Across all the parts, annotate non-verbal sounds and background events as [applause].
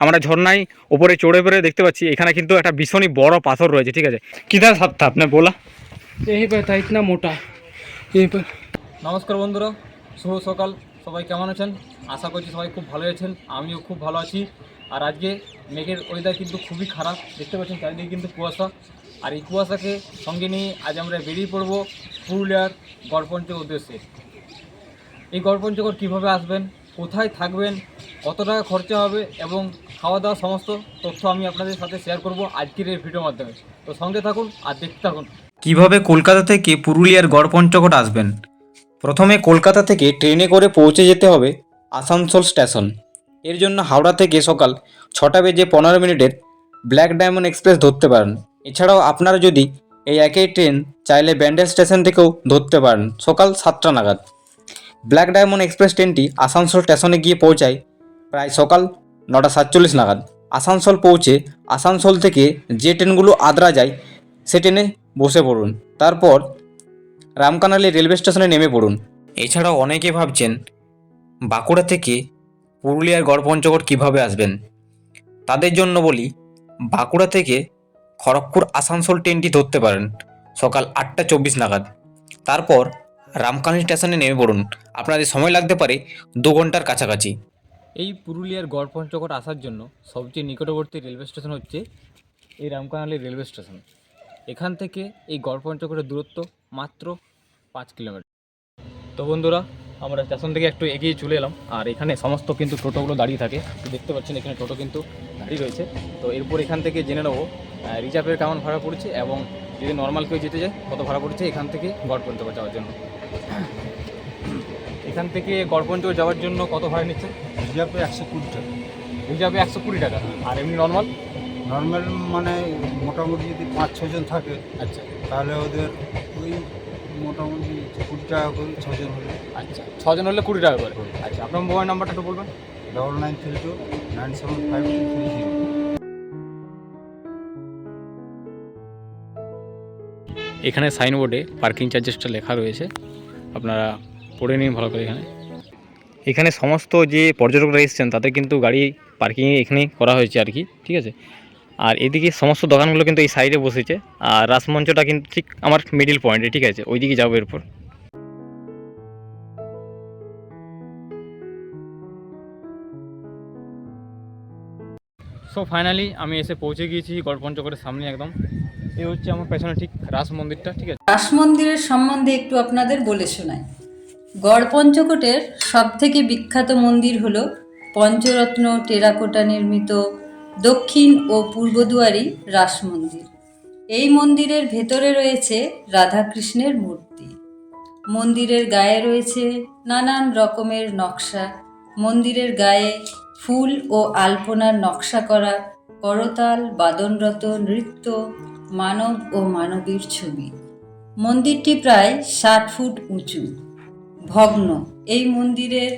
আমরা ঝর্ণায় ওপরে চড়ে পড়ে দেখতে পাচ্ছি এখানে কিন্তু একটা ভীষণই বড় পাথর রয়েছে ঠিক আছে কিধার সাপ था आपने बोला यहीं पर था इतना मोटा यहीं पर নমস্কার বন্ধুরা শুভ সকাল সবাই কেমন আছেন আশা করছি সবাই খুব ভালো আছেন আমিও খুব ভালো আছি আর আজকে মেঘের ওয়েদার কিন্তু খুবই খারাপ দেখতে পাচ্ছেন চারিদিকে কিন্তু কুয়াশা আর এই কুয়াশাকে সঙ্গে নিয়ে আজ আমরা বেরিয়ে পড়ব পুরুলিয়ার গড়পঞ্চক উদ্দেশ্যে এই গড়পঞ্চকর কীভাবে আসবেন কোথায় থাকবেন কত টাকা খরচা হবে এবং খাওয়া দাওয়া সমস্ত তথ্য আমি আপনাদের সাথে শেয়ার করব আজকের এই ভিডিওর মাধ্যমে। তো সঙ্গে থাকুন আর দেখতে থাকুন। কীভাবে কলকাতা থেকে পুরুলিয়ার গড়পঞ্চকোট আসবেন? প্রথমে কলকাতা থেকে ট্রেনে করে পৌঁছে যেতে হবে আসানসোল স্টেশন। এর জন্য হাওড়া থেকে সকাল ছটা বেজে পনেরো মিনিটের ব্ল্যাক ডায়মন্ড এক্সপ্রেস ধরতে পারেন। এছাড়াও আপনারা যদি এই একই ট্রেন চাইলে ব্যান্ডেল স্টেশন থেকেও ধরতে পারেন সকাল সাতটা নাগাদ। ব্ল্যাক ডায়মন্ড এক্সপ্রেস ট্রেনটি আসানসোল স্টেশনে গিয়ে পৌঁছায় প্রায় সকাল নটা সাতচল্লিশ নাগাদ আসানসোল পৌঁছে আসানসোল থেকে যে ট্রেনগুলো আদ্রা যায়, সে ট্রেনে বসে পড়ুন। তারপর রামকানালি রেলওয়ে স্টেশনে নেমে পড়ুন। এছাড়াও অনেকে ভাবছেন, বাঁকুড়া থেকে পুরুলিয়ার গড়পঞ্চকোট কীভাবে আসবেন? তাদের জন্য বলি, বাঁকুড়া থেকে খড়গপুর আসানসোল ট্রেনটি ধরতে পারেন, সকাল আটটা চব্বিশ নাগাদ। তারপর রামকানালি স্টেশনে নেমে পড়ুন। আপনাদের সময় লাগতে পারে দু ঘণ্টার কাছাকাছি। এই পুরুলিয়ার গড় গড়পঞ্চকোট আসার জন্য সবচেয়ে নিকটবর্তী রেলওয়ে স্টেশন হচ্ছে এই রামকানালি রেলওয়ে স্টেশন। এখান থেকে এই গড়পঞ্চকোটের দূরত্ব মাত্র পাঁচ কিলোমিটার। তো বন্ধুরা, আমরা স্টেশন থেকে একটু এগিয়ে চলে এলাম আর এখানে সমস্ত কিন্তু টোটোগুলো দাঁড়িয়ে থাকে। দেখতে পাচ্ছেন এখানে টোটো কিন্তু দাঁড়িয়ে রয়েছে। তো এরপর এখান থেকে জেনে নেব রিজার্ভের কেমন ভাড়া পড়ছে এবং যদি নর্মাল কেউ যেতে যায় কত ভাড়া পড়ছে এখান থেকে গড়পঞ্চকোট যাওয়ার জন্য। এখান থেকে গড়পঞ্চকোট যাওয়ার জন্য কত ভাড়া নিচ্ছে? রিজার্ভে একশো কুড়ি টাকা। রিজার্ভে একশো কুড়ি টাকা। আর এমনি নর্মাল নর্মাল মানে মোটামুটি যদি পাঁচ ছজন থাকে আচ্ছা। তাহলে ওদের ওই মোটামুটি কুড়ি টাকা করে ছজন হলে। আচ্ছা। ছজন হলে কুড়ি টাকা করে। আচ্ছা আপনার মোবাইল নাম্বারটা একটু বলবেন? Double nine three two nine seven five two three zero এখানে সাইনবোর্ডে পার্কিং চার্জেসটা লেখা রয়েছে। আপনারা পড়ে নিন ভালো করে এখানে। এখানে সমস্ত যে পর্যটকরা এসেছেন তাদের কিন্তু গাড়ি পার্কিং এখানেই করা হয়েছে আর কি ঠিক আছে? আর এদিকে সমস্ত দোকানগুলো কিন্তু এই সাইডে বসেছে আর রাসমঞ্চটা কিন্তু ঠিক আমার মিডিল পয়েন্টে ঠিক আছে? ওইদিকে যাব এরপর। সো ফাইনালি আমি এসে পৌঁছে গিয়েছি গড়পঞ্চকরের সামনে একদম। এই হচ্ছে আমার পেছনে ঠিক রাস মন্দিরটা ঠিক আছে? রাস মন্দিরের সম্বন্ধে একটু আপনাদের বলে শোনাই। গড় পঞ্চকোটের সবথেকে বিখ্যাত মন্দির হল পঞ্চরত্ন টেরাকোটা নির্মিত দক্ষিণ ও পূর্বদুয়ারি রাস মন্দির। এই মন্দিরের ভেতরে রয়েছে রাধাকৃষ্ণের মূর্তি। মন্দিরের গায়ে রয়েছে নানান রকমের নকশা। মন্দিরের গায়ে ফুল ও আলপনার নকশা করা করতাল, বাদনরত নৃত্য, মানব ও মানবীর ছবি। মন্দিরটি প্রায় ষাট ফুট উঁচু। ভগ্ন। এই মন্দিরের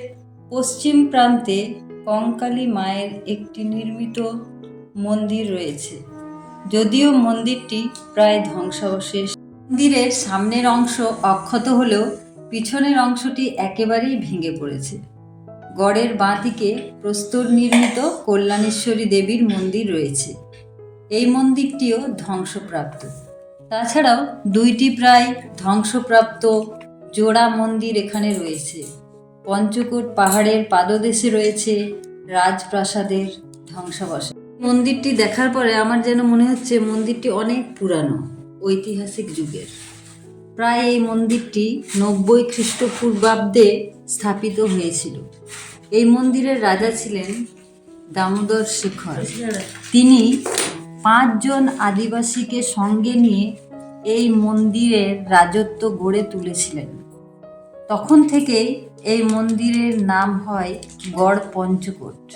পশ্চিম প্রান্তে কঙ্কালী মায়ের একটি নির্মিত মন্দির রয়েছে। যদিও মন্দিরটি প্রায় ধ্বংসাবশেষ। মন্দিরের সামনের অংশ অক্ষত হলেও পিছনের অংশটি একেবারেই ভেঙে পড়েছে। গড়ের বাঁ দিকে প্রস্তর নির্মিত কল্যাণেশ্বরী দেবীর মন্দির রয়েছে। এই মন্দিরটিও ধ্বংসপ্রাপ্ত। তাছাড়াও দুইটি প্রায় ধ্বংসপ্রাপ্ত জোড়া মন্দির এখানে রয়েছে। পঞ্চকোট পাহাড়ের পাদদেশে রয়েছে রাজপ্রাসাদের ধ্বংসাবশেষ। মন্দিরটি দেখার পরে আমার যেন মনে হচ্ছে মন্দিরটি অনেক পুরানো, ঐতিহাসিক যুগের। প্রায় এই মন্দিরটি নব্বই খ্রিস্টপূর্বাব্দে স্থাপিত হয়েছিল। এই মন্দিরের রাজা ছিলেন দামোদর শিখর। তিনি পাঁচজন আদিবাসীকে সঙ্গে নিয়ে এই মন্দিরের রাজত্ব গড়ে তুলেছিলেন। তখন থেকেই এই মন্দিরের নাম হয় গড় পঞ্চকোট।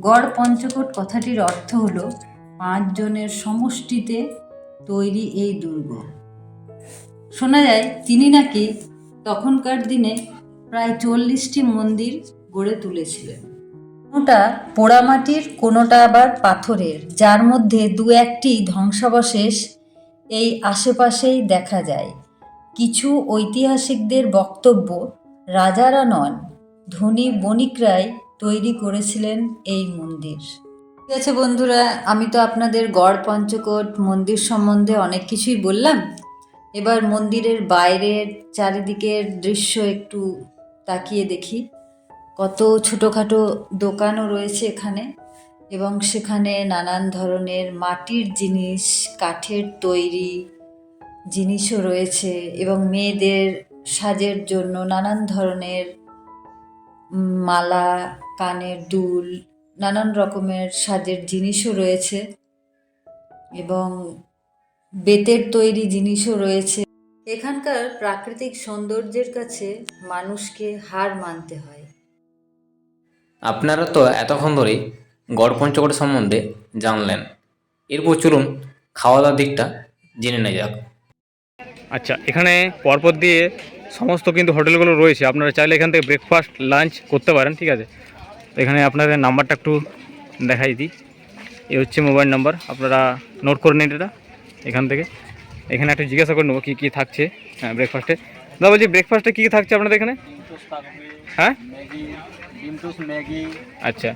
গড় পঞ্চকোট কথাটির অর্থ হল পাঁচজনের সমষ্টিতে তৈরি এই দুর্গ। শোনা যায়, তিনি নাকি তখনকার দিনে প্রায় চল্লিশটি মন্দির গড়ে তুলেছিলেন। কোনোটা পোড়ামাটির, কোনোটা আবার পাথরের, যার মধ্যে দু একটি ধ্বংসাবশেষ এই আশেপাশেই দেখা যায়। কিছু ঐতিহাসিকদের বক্তব্য রাজারা নন, ধনী বণিকরাই তৈরি করেছিলেন এই মন্দির। ঠিক আছে বন্ধুরা, আমি তো আপনাদের গড়, পঞ্চকোট, মন্দির সম্বন্ধে অনেক কিছুই বললাম। এবার মন্দিরের বাইরের চারিদিকের দৃশ্য একটু তাকিয়ে দেখি। কত ছোটোখাটো দোকানও রয়েছে এখানে এবং সেখানে নানান ধরনের মাটির জিনিস, কাঠের তৈরি জিনিসও রয়েছে এবং মেয়েদের সাজের জন্য নানান ধরনের মালা, কানের দুল, নানান রকমের সাজের জিনিসও রয়েছে এবং বেতের তৈরি জিনিসও রয়েছে। এখানকার প্রাকৃতিক সৌন্দর্যের কাছে মানুষকে হার মানতে হয়। আপনারা তো এতক্ষণ ধরেই গড় পঞ্চকোট সম্বন্ধে জানলেন। এরপর চলুন খাওয়া দাওয়ার দিকটা জেনে নেওয়া যাক। আচ্ছা এখানে পরপর দিয়ে সমস্ত কিন্তু হোটেলগুলো রয়েছে। আপনারা চাইলে এখান থেকে ব্রেকফাস্ট লাঞ্চ করতে পারেন ঠিক আছে? এখানে আপনাদের নাম্বারটা একটু দেখাই দিই। এই হচ্ছে মোবাইল নাম্বার আপনারা নোট করে নিন এটা এখান থেকে। এখানে একটু জিজ্ঞাসা করে নেব কী কী থাকছে হ্যাঁ ব্রেকফাস্টে দাদা বলছি ব্রেকফাস্টে কী কী থাকছে আপনাদের এখানে? হ্যাঁ? ম্যাগি আচ্ছা।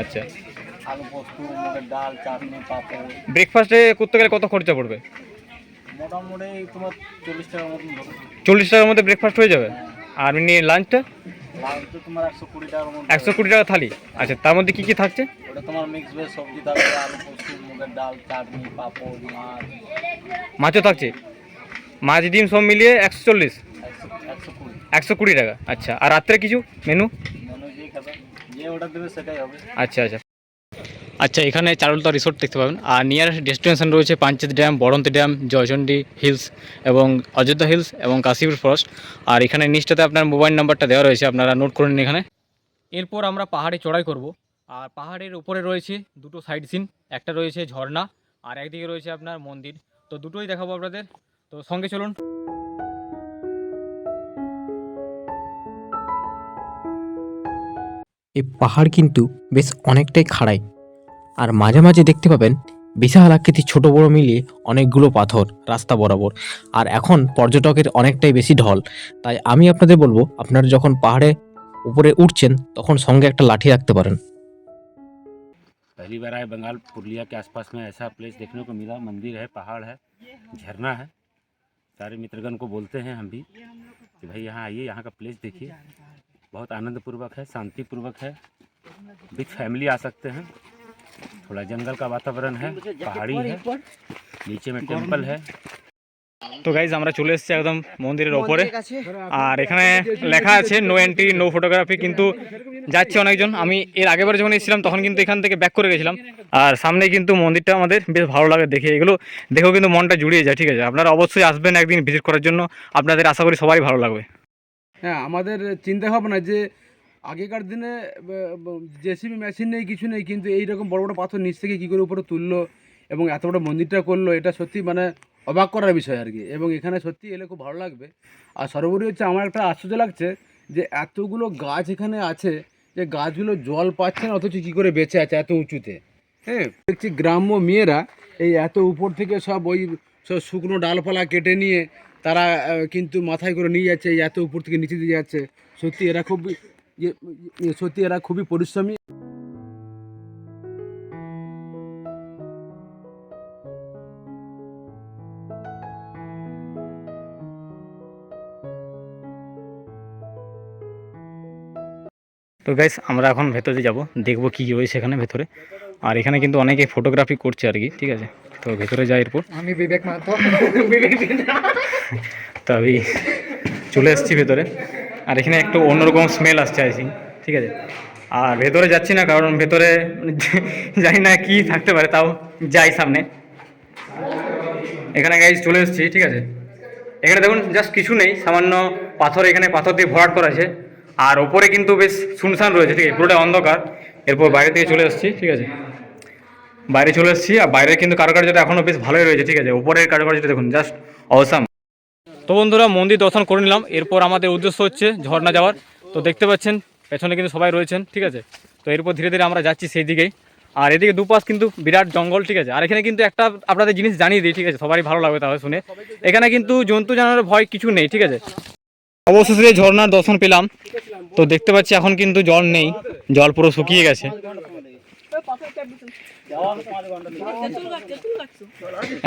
আচ্ছা। আলু পোস্ত মুগের ডাল চাটনি পাঁপড়। ব্রেকফাস্টে করতে গেলে কত খরচা পড়বে? মোটামুটি তোমার চল্লিশ টাকার মতন ধরো। চল্লিশ টাকার মধ্যে ব্রেকফাস্ট হয়ে যাবে? আর এমনি লাঞ্চটা তোমার একশো কুড়ি টাকার মতন একশো কুড়ি টাকা থালি। আচ্ছা তার মধ্যে কী কী থাকছে? ওটা তোমার মিক্স ভেজ সবজি থাকবে আলু পোস্ত মুগের ডাল চাটনি পাঁপড় মাছ। মাছও থাকছে? মাছ ডিম সব মিলিয়ে একশো চল্লিশ? একশো কুড়ি। টাকা। আচ্ছা আর রাত্রে কিছু? মেনু? আচ্ছা আচ্ছা। আচ্ছা এখানে চারুলতা রিসোর্ট দেখতে পাবেন। আর নিয়ারেস্ট ডেস্টিনেশন রয়েছে Panchet dam Baranti dam Joychandi hills এবং অযোধ্যা হিলস এবং কাশীপুর ফরেস্ট আর এখানে নিচটাতে আপনার মোবাইল নাম্বারটা দেওয়া রয়েছে, আপনারা নোট করে নিন এখানে। এরপর আমরা পাহাড়ে চড়াই করব। আর পাহাড়ের উপরে রয়েছে দুটো সাইড সিন একটা রয়েছে ঝর্ণা আর একদিকে রয়েছে আপনার মন্দির। তো দুটোই দেখাবো আপনাদের। তো সঙ্গে চলুন। এই পাহাড় কিন্তু বেশ অনেকটাই খাড়াই। আর মাঝে মাঝে দেখতে পাবেন বিশাল আকৃতির ছোট বড় মিলিয়ে অনেকগুলো পাথর রাস্তা বরাবর আর এখন পর্যটকের অনেকটাই বেশি ঢল তাই আমি আপনাদের বলবো আপনারা যখন পাহাড়ে উপরে উঠছেন তখন সঙ্গে একটা লাঠি রাখতে পারেন पहली बार आए बंगाल पुरलिया के आसपास में ऐसा प्लेस देखने को मिला मंदिर है पहाड़ है झरना है सारे मित्रगण को बोलते हैं हम भी कि भाई यहाँ आइए यहाँ का प्लेस देखिए बहुत आनंदपूर्वक है शांतिपूर्वक है विथ फैमिली आ सकते हैं थोड़ा जंगल का वातावरण है पहाड़ी है नीचे में टेम्पल है তো গাইজ আমরা চলে এসেছি একদম মন্দিরের ওপরে আর এখানে লেখা আছে নো এন্ট্রি নো ফটোগ্রাফি কিন্তু যাচ্ছে অনেকজন আমি এর আগেবার যখন এসেছিলাম তখন কিন্তু এখান থেকে ব্যাক করে গেছিলাম আর সামনে কিন্তু মন্দিরটা আমাদের বেশ ভালো লাগে দেখে এগুলো দেখেও কিন্তু মনটা জুড়িয়ে যায় ঠিক আছে আপনারা অবশ্যই আসবেন একদিন ভিজিট করার জন্য আপনাদের আশা করি সবাই ভালো লাগবে হ্যাঁ আমাদের চিন্তা ভাবনা যে আগেকার দিনে জেসিবি মেশিন নেই, কিছু নেই, কিন্তু এই রকম বড় বড় পাথর নিচ থেকে কী করে উপরে তুললো এবং এত বড় মন্দিরটা করল, এটা সত্যি মানে অবাক করার বিষয় আর কি। এবং এখানে সত্যি এলে খুব ভালো লাগবে। আর সর্বোপরি হচ্ছে আমার একটা আশ্চর্য লাগছে যে এতগুলো গাছ এখানে আছে যে গাছগুলো জল পাচ্ছে না, অথচ কী করে বেঁচে আছে এত উঁচুতে। হ্যাঁ দেখছি গ্রাম্য মেয়েরা এই এত উপর থেকে সব ওই সব শুকনো ডালপালা কেটে নিয়ে তারা কিন্তু মাথায় করে নিয়ে যাচ্ছে, এই এত উপর থেকে নিচে দিয়ে যাচ্ছে। সত্যি এরা খুব সত্যি এরা খুবই পরিশ্রমী। তো গাইস আমরা এখন ভেতরে যাব দেখব কী রয়েছে এখানে ভেতরে। আর এখানে কিন্তু অনেকে ফটোগ্রাফি করছে আর কি ঠিক আছে? তো ভেতরে যাই এরপর। আমি বিবেক মাহাতো। তো আমি চলে এসেছি ভেতরে। আর এখানে একটু অন্যরকম স্মেল আসছে আই ঠিক আছে? আর ভেতরে যাচ্ছি না, কারণ ভেতরে [laughs] জানি না কি থাকতে পারে, তাও যাই সামনে। এখানে গাইজ চলে এসেছি, ঠিক আছে? এখানে দেখুন জাস্ট কিছু নেই, সামান্য পাথর এখানে পাথর দিয়ে ভরাট করা আছে। আর ওপরে কিন্তু বেশ শুনশান রয়েছে, ঠিক আছে? পুরোটা অন্ধকার। এরপর বাইরে থেকে চলে এসেছি, ঠিক আছে? বাইরে চলে এসেছি, আর বাইরে কিন্তু কারুকার্যটা এখনও বেশ ভালোই রয়েছে, ঠিক আছে? উপরের কারুকার্যটা দেখুন জাস্ট অসাম তো বন্ধুরা, মন্দির দর্শন করে নিলাম। এরপর আমাদের উদ্দেশ্য হচ্ছে ঝর্ণা যাওয়ার। তো দেখতে পাচ্ছেন, পেছনে কিন্তু সবাই রয়েছেন, ঠিক আছে? তো এরপর ধীরে ধীরে আমরা যাচ্ছি সেই দিকেই। আর এদিকে দুপাশ কিন্তু বিরাট জঙ্গল, ঠিক আছে? আর এখানে কিন্তু একটা আপনাদের জিনিস জানিয়ে দিই, ঠিক আছে? সবারই ভালো লাগবে তাহলে শুনে। এখানে কিন্তু জন্তু জানোয়ারের ভয় কিছু নেই, ঠিক আছে? অবশেষে ঝর্ণার দর্শন পেলাম। তো দেখতে পাচ্ছি এখন কিন্তু জল নেই। জল পুরো শুকিয়ে গেছে।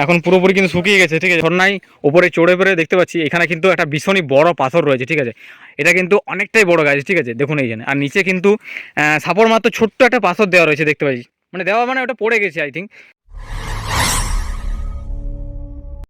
এখন পুরোপুরি কিন্তু শুকিয়ে গেছে, ঠিক আছে? ঝর্ণায় ওপরে চড়ে পড়ে দেখতে পাচ্ছি, এখানে কিন্তু একটা ভীষণই বড় পাথর রয়েছে, ঠিক আছে? এটা কিন্তু অনেকটাই বড় গাছ, ঠিক আছে? দেখুন এইখানে। আর নিচে কিন্তু সাপর মাত্র ছোট্ট একটা পাথর দেওয়া রয়েছে দেখতে পাচ্ছি। মানে দেওয়া মানে ওটা পড়ে গেছে আই থিঙ্ক